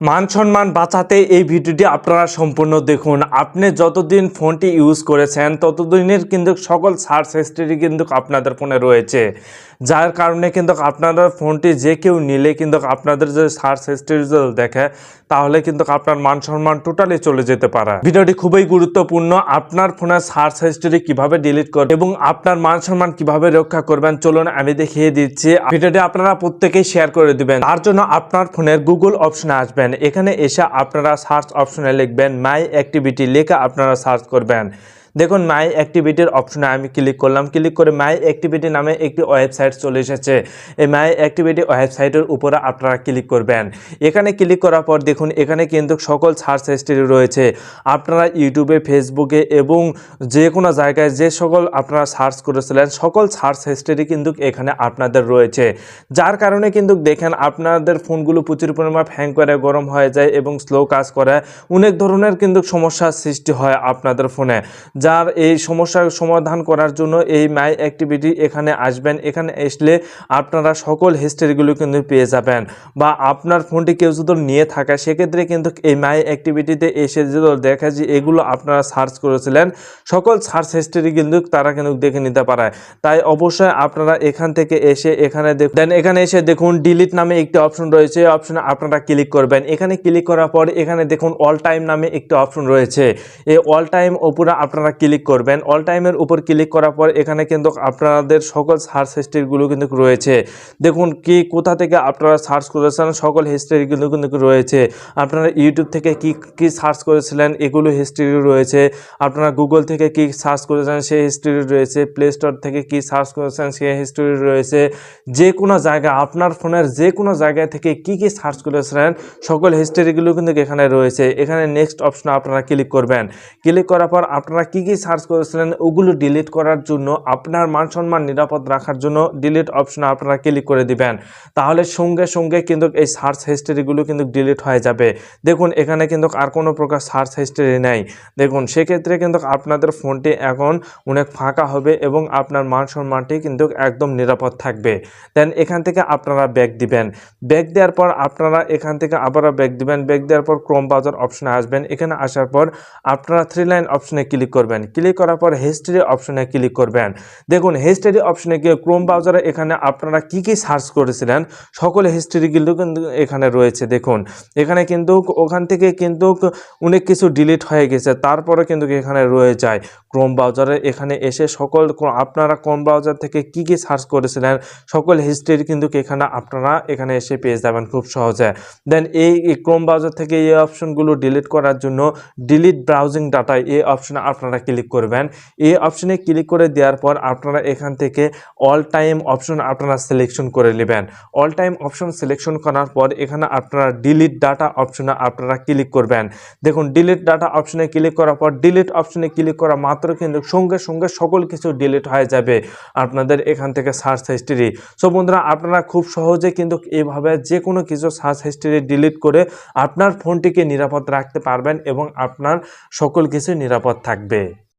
মান সম্মান বাঁচাতে এই ভিডিওটি আপনারা সম্পূর্ণ দেখুন। আপনি যতদিন ফোনটি ইউজ করেছেন, ততদিনের কিন্তু সকল সার্চ হিস্ট্রি কিন্তু আপনাদের ফোনে রয়েছে। যার কারণে কিন্তু আপনাদের ফোনটি যে কেউ নিলে কিন্তু আপনাদের যে সার্চ হিস্ট্রি দেখে তাহলে কিন্তু আপনার মান সম্মান টোটালি চলে যেতে পারে। ভিডিওটি খুবই গুরুত্বপূর্ণ। আপনার ফোনের সার্চ হিস্টোরি কীভাবে ডিলিট করবেন এবং আপনার মান সম্মান কীভাবে রক্ষা করবেন, চলুন আমি দেখিয়ে দিচ্ছি। ভিডিওটি আপনারা প্রত্যেকেই শেয়ার করে দিবেন। তার জন্য আপনার ফোনের গুগল অপশনে আসবেন। এখানে এসে আপনারা সার্চ অপশনে লিখবেন মাই অ্যাক্টিভিটি লেখা আপনারা সার্চ করবেন। দেখুন মাই অ্যাক্টিভিটির অপশনে আমি ক্লিক করলাম। ক্লিক করে মাই অ্যাক্টিভিটি নামে একটি ওয়েবসাইট চলে এসেছে। এই মাই অ্যাক্টিভিটি ওয়েবসাইটের উপরে আপনারা ক্লিক করবেন। এখানে ক্লিক করার পর দেখুন, এখানে কিন্তু সকল সার্চ হিস্ট্রি রয়েছে। আপনারা ইউটিউবে ফেসবুকে এবং যে কোনো জায়গায় যে সকল আপনারা সার্চ করেছিলেন, সকল সার্চ হিস্ট্রি কিন্তু এখানে আপনাদের রয়েছে। যার কারণে কিন্তু দেখেন, আপনাদের ফোনগুলো প্রচুর পরিমাণ হ্যাং করে, গরম হয়ে যায় এবং স্লো কাজ করে। অনেক ধরনের কিন্তু সমস্যার সৃষ্টি হয় আপনাদের ফোনে। যার এই সমস্যার সমাধান করার জন্য এই মাই অ্যাক্টিভিটি এখানে আসবেন। এখানে আসলে আপনারা সকল হিস্ট্রিগুলো কিন্তু পেয়ে যাবেন। বা আপনার ফোনটি কেউ যদি নিয়ে থাকে, সেক্ষেত্রে কিন্তু এই মাই অ্যাক্টিভিটিতে এসে যদি দেখা যে এগুলো আপনারা সার্চ করেছিলেন, সকল সার্চ হিস্ট্রি কিন্তু তারা কিন্তু দেখে নিতে পারে। তাই অবশ্যই আপনারা এখান থেকে এসে এখানে দেখ দেন এখানে এসে দেখুন ডিলিট নামে একটি অপশন রয়েছে। অপশনে আপনারা ক্লিক করবেন। এখানে ক্লিক করার পর এখানে দেখুন অল টাইম নামে একটি অপশন রয়েছে। এই অল টাইম উপরে আপনারা ক্লিক করবেন। অল টাইমের উপর ক্লিক করার পর এখানে কিন্তু আপনাদের সকল সার্চ হিস্ট্রিগুলো কিন্তু রয়েছে। দেখুন কি, কোথা থেকে আপনারা সার্চ করেছেন, সকল হিস্ট্রিগুলো কিন্তু রয়েছে। আপনারা ইউটিউব থেকে কি কি সার্চ করেছিলেন, এগুলো হিস্ট্রি রয়েছে। আপনারা গুগল থেকে কি সার্চ করেছেন সেই হিস্ট্রি রয়েছে। প্লে স্টোর থেকে কি সার্চ করেছেন সেই হিস্ট্রি রয়েছে। যে কোনো জায়গা আপনার ফোনের যে কোনো জায়গা থেকে কি কি সার্চ করেছিলেন, সকল হিস্ট্রিগুলো কিন্তু এখানে রয়েছে। এখানে নেক্সট অপশন আপনারা ক্লিক করবেন। ক্লিক করার পর আপনারা কি কি সার্চ করেছিলেন, ওগুলো ডিলিট করার জন্য আপনার মান সম্মান নিরাপদ রাখার জন্য ডিলিট অপশনে আপনারা ক্লিক করে দিবেন। তাহলে সঙ্গে সঙ্গে কিন্তু এই সার্চ হিস্ট্রিগুলো কিন্তু ডিলিট হয়ে যাবে। দেখুন, এখানে কিন্তু আর কোনো প্রকার সার্চ হিস্ট্রি নেই। দেখুন, সেক্ষেত্রে কিন্তু আপনাদের ফোনটি এখন অনেক ফাঁকা হবে এবং আপনার মান সম্মানটি কিন্তু একদম নিরাপদ থাকবে। দেন এখান থেকে আপনারা ব্যাক দিবেন। ব্যাগ দেওয়ার পর আপনারা এখান থেকে আবারও ব্যাগ দিবেন। ব্যাগ দেওয়ার পর ক্রোম বাজার অপশনে আসবেন। এখানে আসার পর আপনারা থ্রি লাইন অপশনে ক্লিক করবেন। ক্লিক করার পর হিস্ট্রি অপশনে ক্লিক করবেন। দেখুন হিস্ট্রি অপশনে গিয়ে ক্রোম ব্রাউজারে এখানে আপনারা কি কি সার্চ করেছিলেন, সকল হিস্ট্রিগুলো কিন্তু এখানে রয়েছে। দেখুন, এখানে কিন্তু ওখান থেকে কিন্তু অনেক কিছু ডিলিট হয়ে গেছে, তারপরে কিন্তু এখানে রয়ে যায়। ক্রোম ব্রাউজারে এখানে এসে সকল আপনারা ক্রোম ব্রাউজার থেকে কি কি সার্চ করেছিলেন, সকল হিস্ট্রি কিন্তু এখানে আপনারা এখানে এসে পেয়ে যাবেন খুব সহজে। দেন এই ক্রোম ব্রাউজার থেকে এই অপশনগুলো ডিলিট করার জন্য ডিলিট ব্রাউজিং ডাটা এই অপশনে আপনারা ক্লিক করবেন। এই অপশনে ক্লিক করে দেওয়ার পর আপনারা এখান থেকে অল টাইম অপশন আপনারা সিলেকশন করে নেবেন। অল টাইম অপশন সিলেকশন করার পর এখানে আপনারা ডিলিট ডাটা অপশনে আপনারা ক্লিক করবেন। দেখুন ডিলিট ডাটা অপশনে ক্লিক করার পর ডিলিট অপশনে ক্লিক করা মাত্র কিন্তু সঙ্গে সঙ্গে সকল কিছু ডিলিট হয়ে যাবে আপনাদের এখান থেকে সার্চ হিস্ট্রি সো বন্ধুরা, আপনারা খুব সহজে কিন্তু এভাবে যে কোনো কিছু সার্চ হিস্ট্রি ডিলিট করে আপনার ফোনটিকে নিরাপদ রাখতে পারবেন এবং আপনার সকল কিছু নিরাপদ থাকবে।